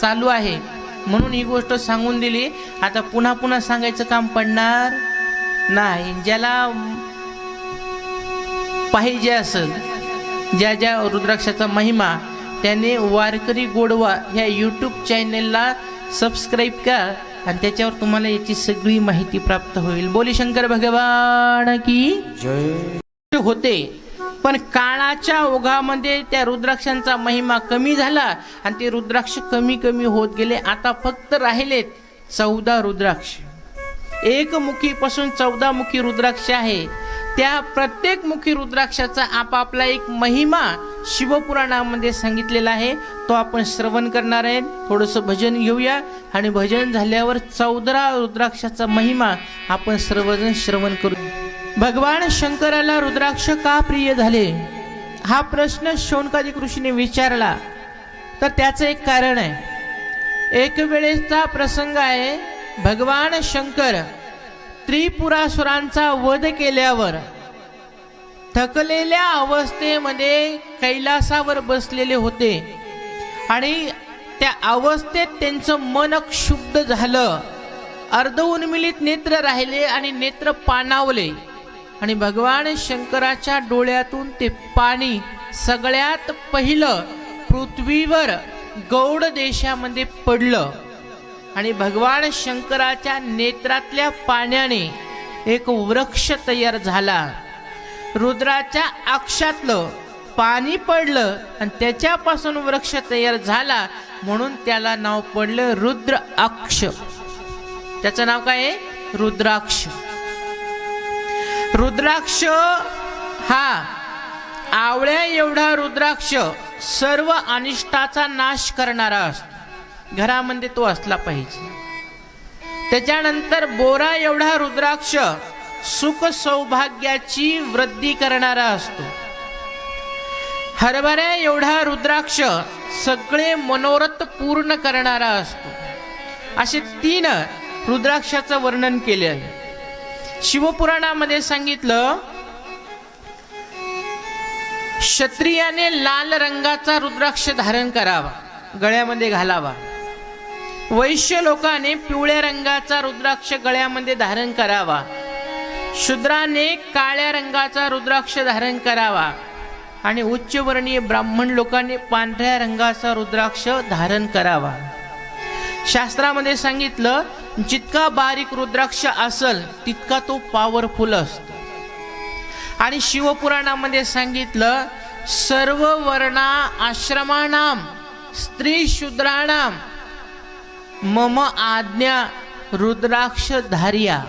चालू आहे. म्हणून ही गोष्ट सांगून दिली. आता पुन्हा पुन्हा सांगायचं काम पडणार नाही. ज्याला पाहिजे असेल ज्या ज्या रुद्राक्षाचा महिमा त्याने वारकरी गोडवा ह्या यूट्यूब चॅनेलला सबस्क्राईब करा आणि त्याच्यावर तुम्हाला याची सगळी माहिती प्राप्त होईल. बोली शंकर भगवान की होते. पण काळाच्या ओघामध्ये त्या रुद्राक्षांचा महिमा कमी झाला आणि ते रुद्राक्ष कमी कमी होत गेले. आता फक्त राहिलेत चौदा रुद्राक्ष. एकमुखीपासून चौदा मुखी रुद्राक्ष आहे. त्या प्रत्येक मुखी रुद्राक्षाचा आपापला एक महिमा शिवपुराणामध्ये सांगितलेला आहे. तो आपण श्रवण करणार आहे. थोडंसं भजन घेऊया आणि भजन झाल्यावर चौदा रुद्राक्षाचा महिमा आपण सर्वजण श्रवण करू. भगवान शंकराला रुद्राक्ष का प्रिय झाले? हा प्रश्न शौनकादिक ऋषीने विचारला. तर त्याचं एक कारण आहे. एक वेळेचा प्रसंग आहे भगवान शंकर त्रिपुरासुरांचा वध केल्यावर थकलेल्या अवस्थेमध्ये कैलासावर बसलेले होते. आणि त्या अवस्थेत त्यांचं मन क्षुब्ध झालं. अर्ध उन्मिलित नेत्र राहिले आणि नेत्र पाणावले. आणि भगवान शंकराच्या डोळ्यातून ते पाणी सगळ्यात पहिलं पृथ्वीवर गौड देशामध्ये पडलं. आणि भगवान शंकराच्या नेत्रातल्या पाण्याने एक वृक्ष तयार झाला. रुद्राच्या अक्षातलं पाणी पडलं आणि त्याच्यापासून वृक्ष तयार झाला म्हणून त्याला नाव पडलं रुद्र अक्ष त्याचं नाव काय आहे? रुद्राक्ष. रुद्राक्ष हा आवळ्या एवढा रुद्राक्ष सर्व अनिष्टाचा नाश करणारा असतो. घरामध्ये तो असला पाहिजे. त्याच्यानंतर बोरा एवढा रुद्राक्ष सुख सौभाग्याची वृद्धी करणारा असतो. हरभऱ्या एवढा रुद्राक्ष सगळे मनोरथ पूर्ण करणारा असतो. असे तीन रुद्राक्षाचं वर्णन केले आहे. शिवपुराणामध्ये सांगितलं क्षत्रियाने लाल रंगाचा रुद्राक्ष धारण करावा गळ्यामध्ये घालावा. वैश्य लोकाने पिवळ्या रंगाचा रुद्राक्ष गळ्यामध्ये धारण करावा. शूद्राने काळ्या रंगाचा रुद्राक्ष धारण करावा. आणि उच्चवर्णीय ब्राह्मण लोकांनी पांढऱ्या रंगाचा रुद्राक्ष धारण करावा. शास्त्रामध्ये सांगितलं जितका बारीक रुद्राक्ष असल तितका तो पॉवरफुल असतो. आणि शिवपुराणामध्ये सांगितलं सर्व वर्णा आश्रमानाम स्त्री शूद्राणाम मम आज्ञा रुद्राक्ष धार्या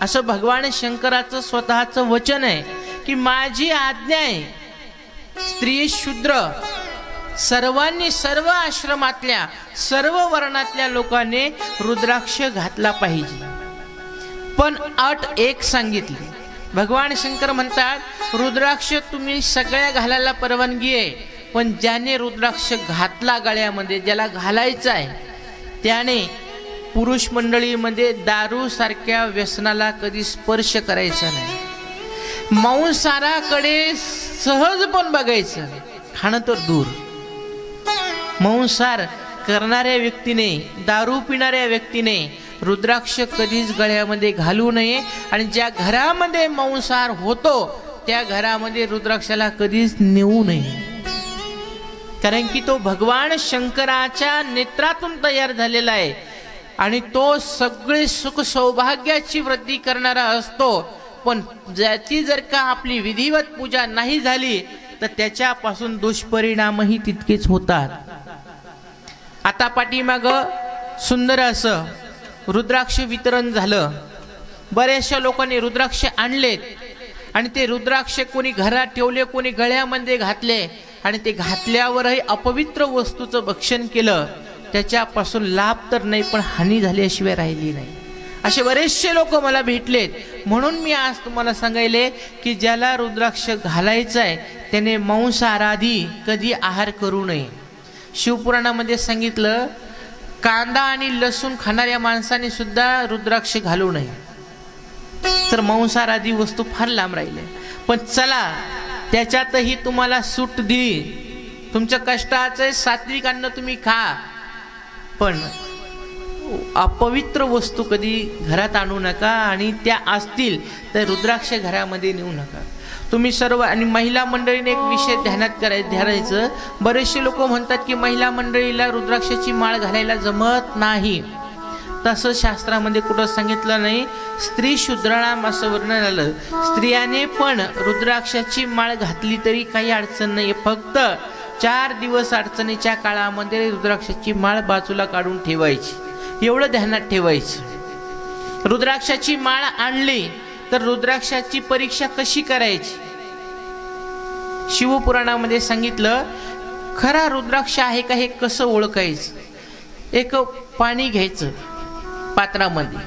असं भगवान शंकराचं स्वतःचं वचन आहे की माझी आज्ञा आहे स्त्री शूद्र सर्वांनी सर्व आश्रमातल्या सर्व वर्णातल्या लोकांनी रुद्राक्ष घातला पाहिजे. पण अट एक सांगितली. भगवान शंकर म्हणतात रुद्राक्ष तुम्ही सगळ्या घालायला परवानगी आहे पण ज्याने रुद्राक्ष घातला गळ्यामध्ये ज्याला घालायचा आहे त्याने पुरुष मंडळीमध्ये दारूसारख्या व्यसनाला कधी स्पर्श करायचा नाही. मांसाराकडे सहज पण बघायचं. खाणं तर दूर. मांसार करणाऱ्या व्यक्तीने दारू पिणाऱ्या व्यक्तीने रुद्राक्ष कधीच गळ्यामध्ये घालू नये. आणि ज्या घरामध्ये मांसार होतो त्या घरामध्ये रुद्राक्षाला कधीच नेऊ नये. कारण की तो भगवान शंकराच्या नेत्रातून तयार झालेला आहे. आणि तो सगळे सुख सौभाग्याची वृद्धी करणारा असतो. पण ज्याची जर का आपली विधिवत पूजा नाही झाली तर त्याच्यापासून दुष्परिणामही तितकेच होतात. आता पाठीमाग सुंदर असं रुद्राक्ष वितरण झालं. बऱ्याचशा लोकांनी रुद्राक्ष आणलेत. आणि ते रुद्राक्ष कोणी घरात ठेवले कोणी गळ्यामध्ये घातले आणि ते घातल्यावरही अपवित्र वस्तूचं भक्षण केलं त्याच्यापासून लाभ तर नाही पण हानी झाल्याशिवाय राहिली नाही. असे बरेचसे लोक मला भेटलेत. म्हणून मी आज तुम्हाला सांगायले की ज्याला रुद्राक्ष घालायचं आहे त्याने मांसाहाराधी कधी आहार करू नये. शिवपुराणामध्ये सांगितलं कांदा आणि लसूण खाणाऱ्या माणसाने सुद्धा रुद्राक्ष घालू नये. तर मांसाहार आदी वस्तू फार लांब राहिल्या पण चला त्याच्यातही तुम्हाला सूट देईन. तुमच्या कष्टाचं सात्विक अन्न तुम्ही खा. पण अपवित्र वस्तू कधी घरात आणू नका आणि त्या असतील तर रुद्राक्ष घरामध्ये नेऊ नका. तुम्ही सर्व आणि महिला मंडळीने एक विषय ध्यानात कराय ध्यानायचं. बरेचसे लोक म्हणतात की महिला मंडळीला रुद्राक्षाची माळ घालायला जमत नाही. तसं शास्त्रामध्ये कुठं सांगितलं नाही. स्त्री शूद्रणाम असं वर्णन आलं. स्त्रियाने पण रुद्राक्षाची माळ घातली तरी काही अडचण नाही फक्त चार दिवस अडचणीच्या काळामध्ये रुद्राक्षाची माळ बाजूला काढून ठेवायची. एवढं ध्यानात ठेवायचं. रुद्राक्षाची माळ आणली तर रुद्राक्षाची परीक्षा कशी करायची? शिवपुराणामध्ये सांगितलं खरा रुद्राक्ष आहे का हे कसं ओळखायचं? एक पाणी घ्यायचं पात्रामध्ये.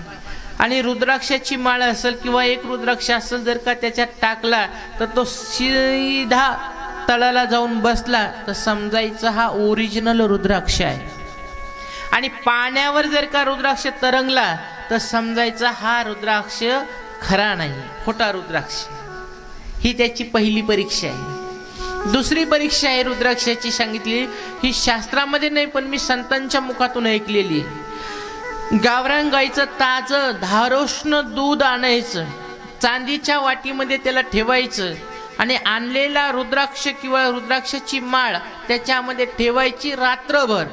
आणि रुद्राक्षाची माळ असेल किंवा एक रुद्राक्ष असेल जर का त्याच्यात टाकला तर तो सीधा तळाला जाऊन बसला तर समजायचं हा ओरिजिनल रुद्राक्ष आहे. आणि पाण्यावर जर का रुद्राक्ष तरंगला तर समजायचा हा रुद्राक्ष खरा नाही खोटा रुद्राक्ष. ही त्याची पहिली परीक्षा आहे. दुसरी परीक्षा आहे रुद्राक्षाची सांगितली. ही शास्त्रामध्ये नाही पण मी संतांच्या मुखातून ऐकलेली आहे. गावरान गाईचं ताजं धारोष्ण दूध आणायचं. चांदीच्या वाटीमध्ये त्याला ठेवायचं. आणि आणलेला रुद्राक्ष किंवा रुद्राक्षाची माळ त्याच्यामध्ये ठेवायची रात्रभर.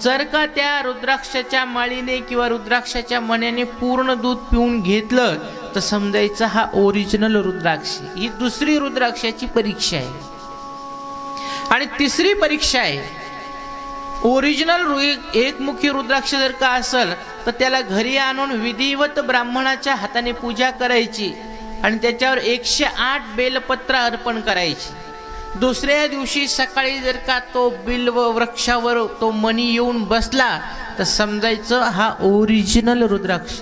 जर का त्या रुद्राक्षाच्या माळीने किंवा रुद्राक्षाच्या मण्याने पूर्ण दूध पिऊन घेतलं तर समजायचं हा ओरिजिनल रुद्राक्ष. ही दुसरी रुद्राक्षाची परीक्षा आहे. आणि तिसरी परीक्षा आहे. ओरिजिनल रु- एकमुखी रुद्राक्ष जर का असेल तर त्याला घरी आणून विधिवत ब्राह्मणाच्या हाताने पूजा करायची आणि त्याच्यावर एकशे आठ बेलपत्र अर्पण करायची. दुसऱ्या दिवशी सकाळी जर का तो बिल्व वृक्षावर तो मणी येऊन बसला तर समजायचं हा ओरिजिनल रुद्राक्ष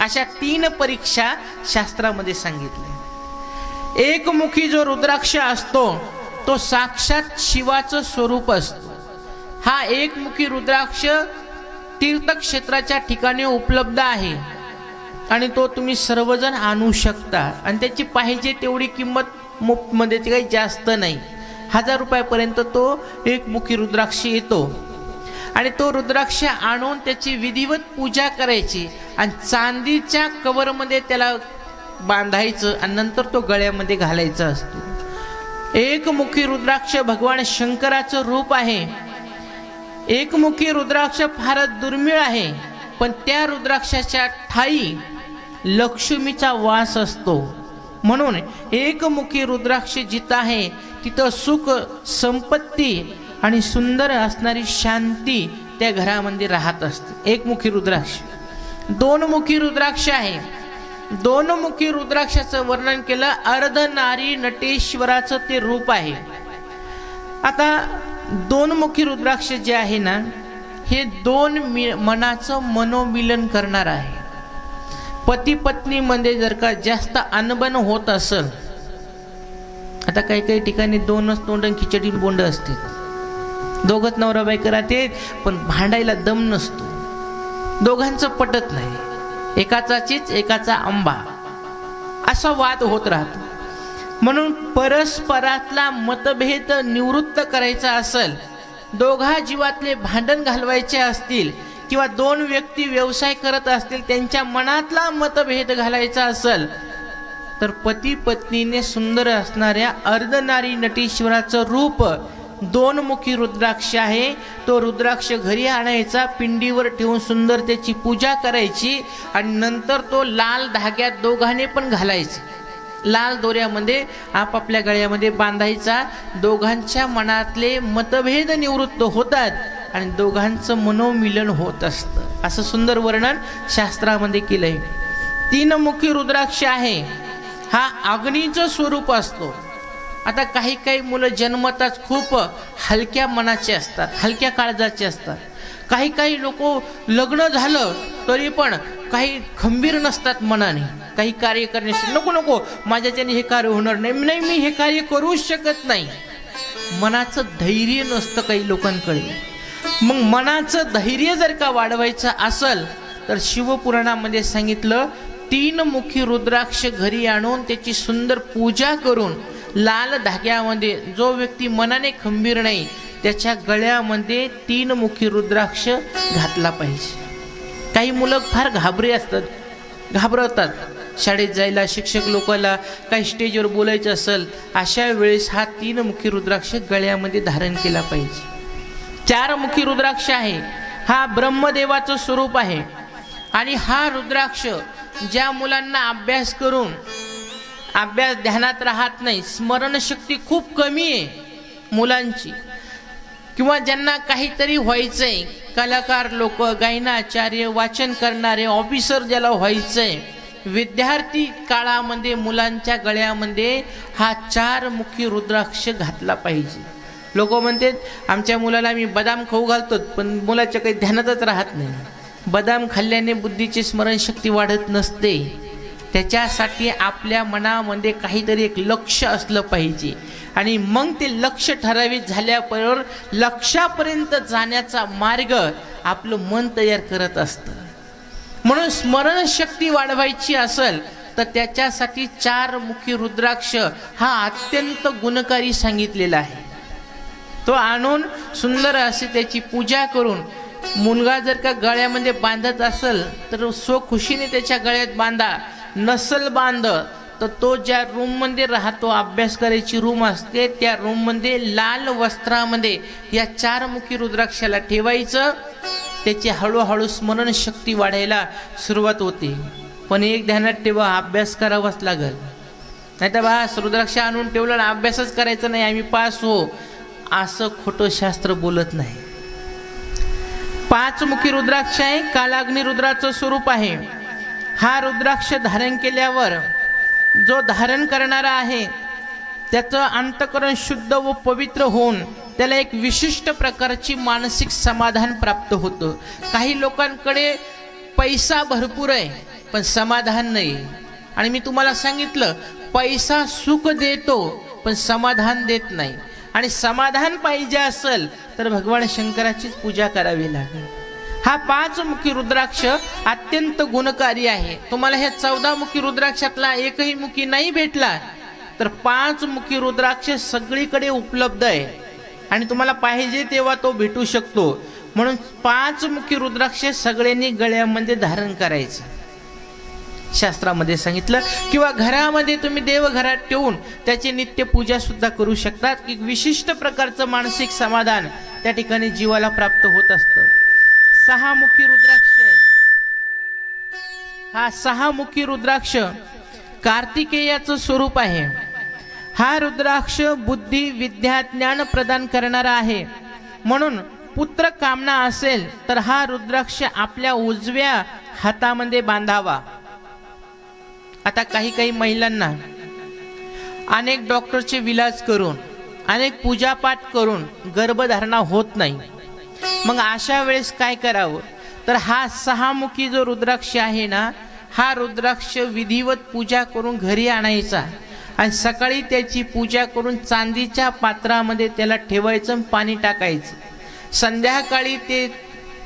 अशा तीन परीक्षा शास्त्रामध्ये सांगितल्या. एकमुखी जो रुद्राक्ष असतो तो साक्षात शिवाचं स्वरूप असतो. हा एकमुखी रुद्राक्ष तीर्थक्षेत्राच्या ठिकाणी उपलब्ध आहे आणि तो तुम्ही सर्वजण आणू शकता. आणि त्याची पाहिजे तेवढी किंमत मुफमध्ये काही जास्त नाही. हजार रुपयापर्यंत तो एकमुखी रुद्राक्ष येतो. आणि तो रुद्राक्ष आणून त्याची विधिवत पूजा करायची आणि चांदीच्या कवरमध्ये त्याला बांधायचं आणि नंतर तो गळ्यामध्ये घालायचा असतो. एकमुखी रुद्राक्ष भगवान शंकराचं रूप आहे. एकमुखी रुद्राक्ष फारच दुर्मिळ आहे पण त्या रुद्राक्षाच्या ठाई लक्ष्मीचा वास असतो. म्हणून एकमुखी रुद्राक्ष जिथं आहे तिथं सुख संपत्ती आणि सुंदर असणारी शांती त्या घरामध्ये राहत असते. एकमुखी रुद्राक्ष. दोनमुखी रुद्राक्ष आहे. दोनमुखी रुद्राक्षाचं वर्णन केलं अर्धनारी नटेश्वराचं ते रूप आहे. आता दोनमुखी रुद्राक्ष जे आहे ना हे दोन मि मनाचं मनोमिलन करणार आहे. पती पत्नीमध्ये जर का जास्त अनबन होत असेल आता काही काही ठिकाणी दोनच तोंड खिचडी बोंड असते दोघच नवरा बायक राहते पण भांडायला दम नसतो. दोघांचं पटत नाही. एकाचा चीच एकाचा आंबा. असा वाद होत राहतो. म्हणून परस्परातला मतभेद निवृत्त करायचा असेल दोघा जीवातले भांडण घालवायचे असतील किंवा दोन व्यक्ती व्यवसाय करत असतील त्यांच्या मनातला मतभेद घालायचा असेल तर पती पत्नीने सुंदर असणाऱ्या अर्धनारी नटीश्वराचं रूप दोनमुखी रुद्राक्ष आहे. तो रुद्राक्ष घरी आणायचा पिंडीवर ठेवून सुंदर त्याची पूजा करायची आणि नंतर तो लाल धाग्यात दोघांनी पण घालायचा. लाल दोऱ्यामध्ये आपापल्या गळ्यामध्ये बांधायचा. दोघांच्या मनातले मतभेद निवृत्त होतात. आणि दोघांचं मनोमिलन होत असतं. असं सुंदर वर्णन शास्त्रामध्ये केलंय. तीनमुखी रुद्राक्ष आहे. हा अग्नीचं स्वरूप असतो. आता काही काही मुलं जन्मताच खूप हलक्या मनाचे असतात हलक्या काळजाचे असतात. काही काही लोक लग्न झालं तरी पण काही खंबीर नसतात मनाने. काही कार्य करण्यासाठी नको नको माझ्याच्याने हे कार्य होणार नाही. नाही मी हे कार्य करूच शकत नाही. मनाचं धैर्य नसतं काही लोकांकडे. मग मनाचं धैर्य जर का वाढवायचं असेल तर शिवपुराणामध्ये सांगितलं तीन मुखी रुद्राक्ष घरी आणून त्याची सुंदर पूजा करून लाल धाग्यामध्ये जो व्यक्ती मनाने खंबीर नाही त्याच्या गळ्यामध्ये तीन मुखी रुद्राक्ष घातला पाहिजे. काही मुलं फार घाबरे असतात घाबरवतात. शाळेत जायला शिक्षक लोकाला काही स्टेजवर बोलायचं असेल अशा वेळेस हा तीन मुखी रुद्राक्ष गळ्यामध्ये धारण केला पाहिजे. चार मुखी रुद्राक्ष आहे. हा ब्रह्मदेवाचं स्वरूप आहे. आणि हा रुद्राक्ष ज्या मुलांना अभ्यास करून अभ्यास ध्यानात राहत नाही स्मरणशक्ती खूप कमी आहे मुलांची. किंवा ज्यांना काहीतरी व्हायचंय कलाकार लोक गायनाचार्य वाचन करणारे ऑफिसर ज्याला व्हायचंय विद्यार्थी काळामध्ये मुलांच्या गळ्यामध्ये हा चार मुखी रुद्राक्ष घातला पाहिजे. लोक म्हणतात आमच्या मुलाला मी बदाम खाऊ घालतो पण मुलाच्या काही ध्यानातच राहत नाही. बदाम खाल्ल्याने बुद्धीची स्मरणशक्ती वाढत नसते. त्याच्यासाठी आपल्या मनामध्ये काहीतरी एक लक्ष असलं पाहिजे. आणि मग ते लक्ष ठराविक झाल्याबरोबर लक्षापर्यंत जाण्याचा मार्ग आपलं मन तयार करत असतं. म्हणून स्मरणशक्ती वाढवायची असेल तर त्याच्यासाठी चार मुखी रुद्राक्ष हा अत्यंत गुणकारी सांगितलेला आहे. तो आणून सुंदर असे त्याची पूजा करून मुलगा जर का गळ्यामध्ये बांधत असेल तर स्वखुशीने त्याच्या गळ्यात बांधा. नसल बांध तर तो ज्या रूममध्ये राहतो अभ्यास करायची रूम असते त्या रूममध्ये लाल वस्त्रामध्ये या चारमुखी रुद्राक्षाला ठेवायचं. त्याची हळूहळू स्मरणशक्ती वाढायला सुरुवात होते. पण एक ध्यानात ठेवा अभ्यास करावाच लागल. नाही तर बा रुद्राक्ष आणून ठेवलं अभ्यासच करायचा नाही आम्ही पास हो. असं खोटं शास्त्र बोलत नाही. पाचमुखी रुद्राक्ष आहे कालाग्नी रुद्राचं स्वरूप आहे. हा रुद्राक्ष धारण केल्यावर जो धारण करणारा आहे त्याचं अंतकरण शुद्ध व पवित्र होऊन त्याला एक विशिष्ट प्रकारची मानसिक समाधान प्राप्त होतं. काही लोकांकडे पैसा भरपूर आहे पण समाधान नाही. आणि मी तुम्हाला सांगितलं पैसा सुख देतो पण समाधान देत नाही. आणि समाधान पाहिजे असेल तर भगवान शंकराचीच पूजा करावी लागेल. हा पाच मुखी रुद्राक्ष अत्यंत गुणकारी आहे. तुम्हाला ह्या चौदा मुखी रुद्राक्षातला एकही मुखी नाही भेटला तर पाच मुखी रुद्राक्ष सगळीकडे उपलब्ध आहे. आणि तुम्हाला पाहिजे तेव्हा तो भेटू शकतो. म्हणून पाच मुखी रुद्राक्ष सगळ्यांनी गळ्यामध्ये धारण करायचं. शास्त्रामध्ये सांगितलं किंवा घरामध्ये तुम्ही देवघरात ठेवून त्याची नित्य पूजा सुद्धा करू शकतात. की विशिष्ट प्रकारचं मानसिक समाधान त्या ठिकाणी जीवाला प्राप्त होत असतं. सहामुखी रुद्राक्ष आहे. हा सहामुखी रुद्राक्ष कार्तिकेयाचं स्वरूप आहे. हा रुद्राक्ष बुद्धी विद्या ज्ञान प्रदान करणारा आहे. म्हणून पुत्र कामना असेल तर हा रुद्राक्ष आपल्या उजव्या हातामध्ये बांधावा. आता काही काही महिलांना अनेक डॉक्टरचे विलाज करून अनेक पूजापाठ करून गर्भधारणा होत नाही. मग अशा वेळेस काय करावं? तर हा सहामुखी जो रुद्राक्ष आहे ना हा रुद्राक्ष विधिवत पूजा करून घरी आणायचा. आणि सकाळी त्याची पूजा करून चांदीच्या पात्रामध्ये त्याला ठेवायचं आणि पाणी टाकायचं. संध्याकाळी ते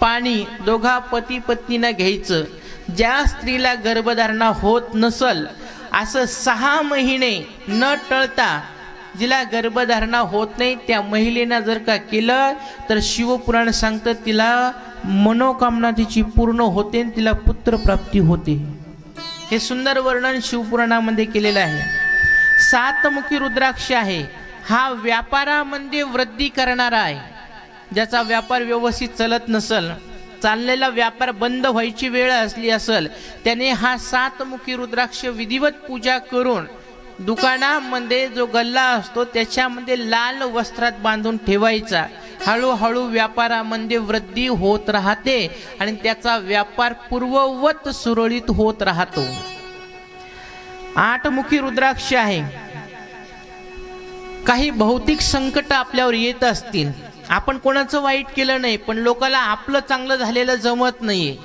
पाणी दोघा पती पत्नीनं घ्यायचं. ज्या स्त्रीला गर्भधारणा होत नसल असं सहा महिने न टळता जिला गर्भधारणा होत नाही त्या महिलेनं जर का केलं तर शिवपुराण सांगतं तिला मनोकामना तिची पूर्ण होते आणि तिला पुत्रप्राप्ती होते. हे सुंदर वर्णन शिवपुराणामध्ये केलेलं आहे. सातमुखी रुद्राक्ष आहे. हा व्यापारामध्ये वृद्धी करणारा आहे. ज्याचा व्यापार व्यवस्थित चलत नसल चाललेला व्यापार बंद व्हायची वेळ असली असल त्याने हा सातमुखी रुद्राक्ष विधिवत पूजा करून दुकानामध्ये जो गल्ला असतो त्याच्यामध्ये लाल वस्त्रात बांधून ठेवायचा. हळूहळू व्यापारामध्ये वृद्धी होत राहते आणि त्याचा व्यापार पूर्ववत सुरळीत होत राहतो. आठमुखी रुद्राक्ष आहे. काही भौतिक संकट आपल्यावर येत असतील. आपण कोणाचं वाईट केलं नाही पण लोकाला आपलं चांगलं झालेलं जमत नाहीये.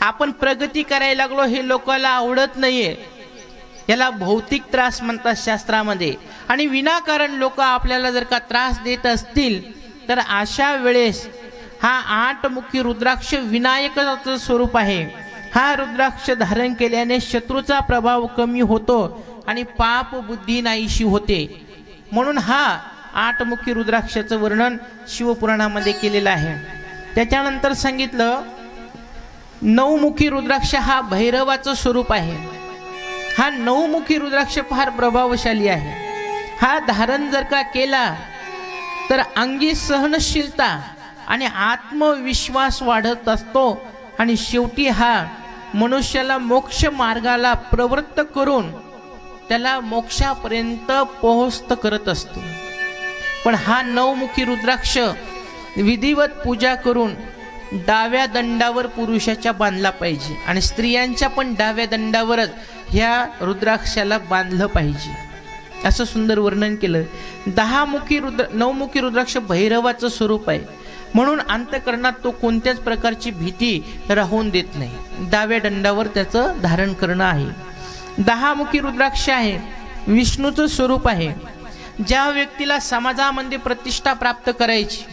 आपण प्रगती करायला लागलो हे लोकाला आवडत नाहीये. याला भौतिक त्रास म्हणतात शास्त्रामध्ये. आणि विनाकारण लोक आपल्याला जर का त्रास देत असतील तर अशा वेळेस हा आठ मुखी रुद्राक्ष विनायकाचं स्वरूप आहे. हा रुद्राक्ष धारण केल्याने शत्रूचा प्रभाव कमी होतो आणि पाप बुद्धी नाहीशी होते. म्हणून हा आठमुखी रुद्राक्षाचं वर्णन शिवपुराणामध्ये केलेलं आहे. त्याच्यानंतर सांगितलं नऊमुखी रुद्राक्ष हा भैरवाचं स्वरूप आहे. हा नऊमुखी रुद्राक्ष फार प्रभावशाली आहे. हा धारण जर का केला तर अंगी सहनशीलता आणि आत्मविश्वास वाढत असतो आणि शेवटी हा मनुष्याला मोक्ष मार्गाला प्रवृत्त करून त्याला मोक्षापर्यंत पोहोचत करत असतो. पण हा नवमुखी रुद्राक्ष विधिवत पूजा करून डाव्या दंडावर पुरुषाच्या बांधला पाहिजे आणि स्त्रियांच्या पण डाव्या दंडावरच ह्या रुद्राक्षाला बांधलं पाहिजे. असं सुंदर वर्णन केलं. दहा मुखी रुद्र नवमुखी रुद्राक्ष भैरवाचं स्वरूप आहे. म्हणून अंतकरणात तो कोणत्याच प्रकारची भीती राहून देत नाही. डाव्या दंडावर त्याचं धारण करणं आहे. दहा मुखी रुद्राक्ष आहे. विष्णूचं स्वरूप आहे. ज्या व्यक्तीला समाजामध्ये प्रतिष्ठा प्राप्त करायची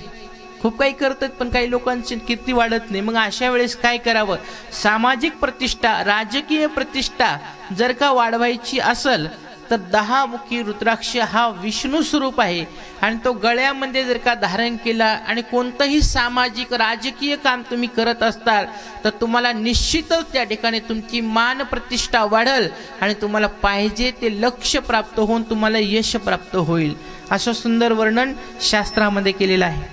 खूप काही करतात पण काही लोकांची कीर्ती वाढत नाही. मग अशा वेळेस काय करावं? सामाजिक प्रतिष्ठा राजकीय प्रतिष्ठा जर का वाढवायची असेल तर दहा मुखी रुद्राक्ष हा विष्णू स्वरूप आहे. आणि तो गळ्यामध्ये जर का धारण केला आणि कोणतंही सामाजिक राजकीय काम तुम्ही करत असताल तर तुम्हाला निश्चितच त्या ठिकाणी तुमची मान प्रतिष्ठा वाढल आणि तुम्हाला पाहिजे ते लक्ष प्राप्त होऊन तुम्हाला यश प्राप्त होईल. असं सुंदर वर्णन शास्त्रामध्ये केलेलं आहे.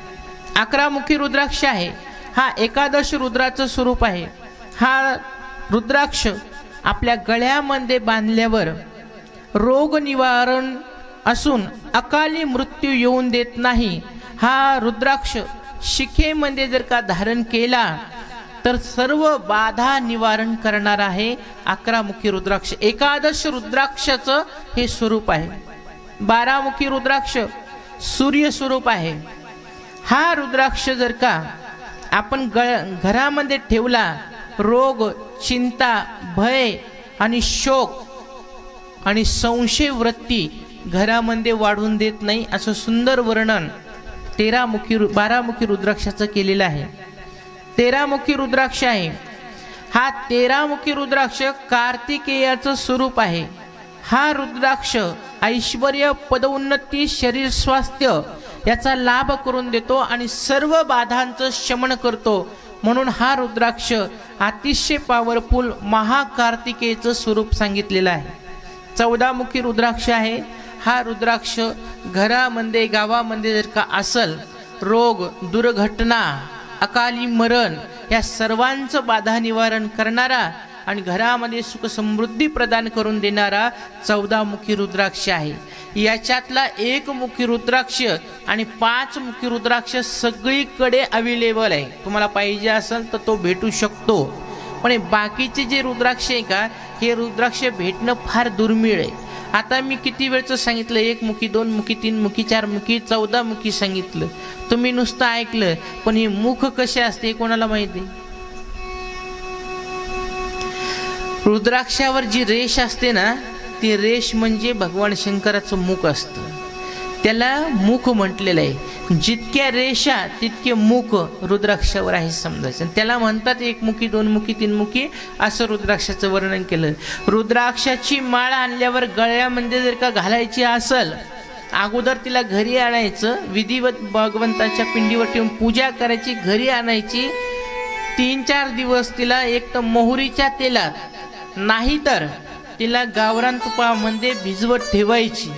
अकरा मुखी रुद्राक्ष आहे. हा एकादश रुद्राचं स्वरूप आहे. हा रुद्राक्ष आपल्या गळ्यामध्ये बांधल्यावर रोग निवारण असून अकाली मृत्यू येऊन देत नाही. हा रुद्राक्ष शिखेमध्ये जर का धारण केला तर सर्व बाधा निवारण करणार आहे अकरामुखी रुद्राक्ष. एकादश रुद्राक्षाचं हे स्वरूप आहे. बारामुखी रुद्राक्ष सूर्य स्वरूप आहे. हा रुद्राक्ष जर का आपण ग घरामध्ये ठेवला रोग चिंता भय आणि शोक आणि संशय वृत्ती घरामध्ये वाढून देत नाही असं सुंदर वर्णन तेरामुखी रु बारामुखी रुद्राक्षाचं केलेलं आहे. तेरामुखी रुद्राक्ष आहे. हा तेरामुखी रुद्राक्ष कार्तिकेयाचं स्वरूप आहे. हा रुद्राक्ष ऐश्वर पदोन्नती शरीर स्वास्थ्य याचा लाभ करून देतो आणि सर्व बाधांचं शमन करतो. म्हणून हा रुद्राक्ष अतिशय पॉवरफुल महाकार्तिकेयचं स्वरूप सांगितलेलं आहे. चौदामुखी रुद्राक्ष आहे. हा रुद्राक्ष घरामध्ये गावामध्ये जर का असल रोग दुर्घटना अकाली मरण या सर्वांचं बाधा निवारण करणारा आणि घरामध्ये सुख समृद्धी प्रदान करून देणारा चौदामुखी रुद्राक्ष आहे. याच्यातला एक मुखी रुद्राक्ष आणि पाच मुखी रुद्राक्ष सगळीकडे अवेलेबल आहे. तुम्हाला पाहिजे असेल तर तो भेटू शकतो. पण बाकीचे जे रुद्राक्ष आहे का हे रुद्राक्ष भेटणं फार दुर्मिळ आहे. आता मी किती वेळचं सांगितलं एक मुखी दोन मुखी तीन मुखी चार मुखी चौदा मुखी सांगितलं. तुम्ही नुसतं ऐकलं पण हे मुख कसे असते हे कोणाला माहिती? रुद्राक्षावर जी रेष असते ना ती रेष म्हणजे भगवान शंकराचं मुख असतं. त्याला मुख म्हटलेलं आहे. जितक्या रेषा तितके मुख रुद्राक्षावर आहे समजायचं. त्याला म्हणतात एक मुखी दोन मुखी तीन मुखी असं रुद्राक्षाचं वर्णन केलं. रुद्राक्षाची माळ आणल्यावर गळ्यामध्ये म्हणजे जर का घालायची असल अगोदर तिला घरी आणायचं विधिवत भगवंताच्या पिंडीवर ठेवून पूजा करायची घरी आणायची तीन चार दिवस तिला एक तर मोहरीच्या तेलात नाहीतर तिला गावरान तुपामध्ये भिजवत ठेवायची.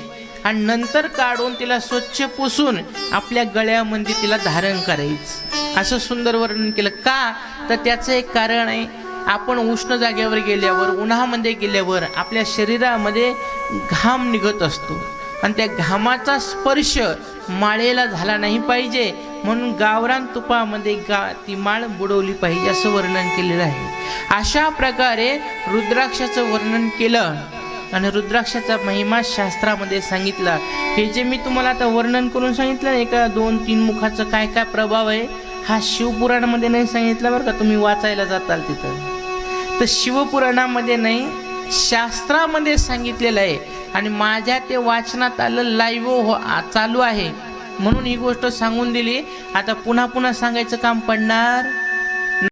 आणि नंतर काढून तिला स्वच्छ पुसून आपल्या गळ्यामध्ये तिला धारण करायचं. असं सुंदर वर्णन केलं. का? तर त्याचं एक कारण आहे आपण उष्ण जागेवर गेल्यावर उन्हामध्ये गेल्यावर आपल्या शरीरामध्ये घाम निघत असतो. आणि त्या घामाचा स्पर्श माळेला झाला नाही पाहिजे म्हणून गावरान तुपामध्ये गा ती माळ बुडवली पाहिजे असं वर्णन केलेलं आहे. अशा प्रकारे रुद्राक्षाचं वर्णन केलं. आणि रुद्राक्षाचा महिमा शास्त्रामध्ये सांगितला. हे जे मी तुम्हाला आता वर्णन करून सांगितलं एका दोन तीन मुखाचं काय काय प्रभाव आहे हा शिवपुराणामध्ये नाही सांगितला बरं का तुम्ही वाचायला जाताल तिथं. तर शिवपुराणामध्ये नाही शास्त्रामध्ये सांगितलेलं आहे. आणि माझ्या ते वाचनात आलं लाईव्ह हो चालू आहे. म्हणून ही गोष्ट सांगून दिली. आता पुन्हा पुन्हा सांगायचं काम पडणार?